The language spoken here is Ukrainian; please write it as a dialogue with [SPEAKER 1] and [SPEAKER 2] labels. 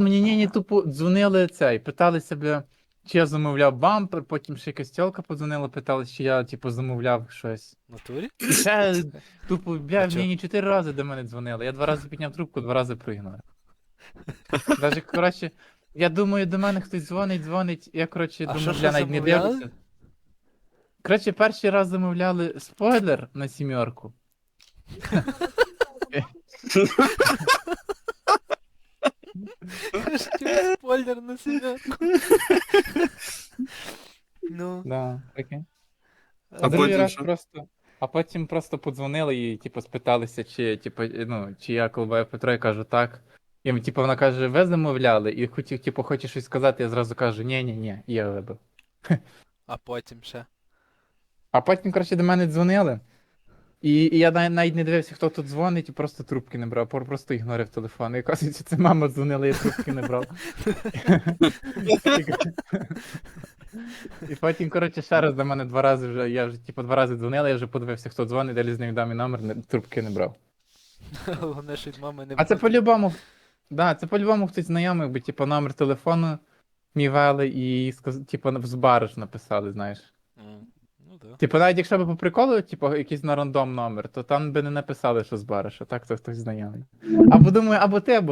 [SPEAKER 1] Мені ні, ні, тупо дзвонили цей, питалися, бля, чи я замовляв бампер, потім ще якась тьолка подзвонила, питалася, чи я, типу, замовляв щось.
[SPEAKER 2] В натурі?
[SPEAKER 1] І ще, тупо, бля,
[SPEAKER 2] чо?
[SPEAKER 1] мені чотири рази до мене дзвонили. Я два рази підняв трубку, два рази проігнорив. Даже, коротше, я думаю, до мене хтось дзвонить, дзвонить, я, коротше,
[SPEAKER 2] А
[SPEAKER 1] думаю, бля, навіть не
[SPEAKER 2] замовляли?
[SPEAKER 1] дивлюся. Коротше, перший раз замовляли спойлер на сімерку.
[SPEAKER 2] спойлер на сім'ятку. Ну,
[SPEAKER 1] Да, таке.
[SPEAKER 3] А
[SPEAKER 1] А другий
[SPEAKER 3] потім
[SPEAKER 1] раз
[SPEAKER 3] що?
[SPEAKER 1] просто. А потім просто подзвонили і, типу, спиталися, чи, типу, ну, чи я Колбаю Петро, я кажу, так. І, типу, вона каже, ви замовляли, і хотів, типу, хоче щось сказати, я зразу кажу, ні, ні, ні, я вибив.
[SPEAKER 2] а потім ще.
[SPEAKER 1] А потім, коротше, до мене дзвонили. І, і я навіть, навіть не дивився, хто тут дзвонить, і просто трубки не брав, про- просто ігнорив телефон. І оказується, це мама дзвонила, я трубки не брав. І потім, коротше, ще раз до мене два рази вже, я вже, типу, два рази дзвонила, я вже подивився, хто дзвонить, далі з невідомий номер, не- трубки не брав.
[SPEAKER 2] Головне, що від мами не
[SPEAKER 1] А це
[SPEAKER 2] буде.
[SPEAKER 1] по-любому, да, це по-любому хтось знайомий, бо, типу, номер телефону мій вели і, сказ- типу, в збариш написали, знаєш.
[SPEAKER 2] Ну.
[SPEAKER 1] Типу, навіть якщо б по приколу, типу, якийсь на рандом номер, то там би не написали, що з а так, то хтось знайомий. Або думаю, або ти, або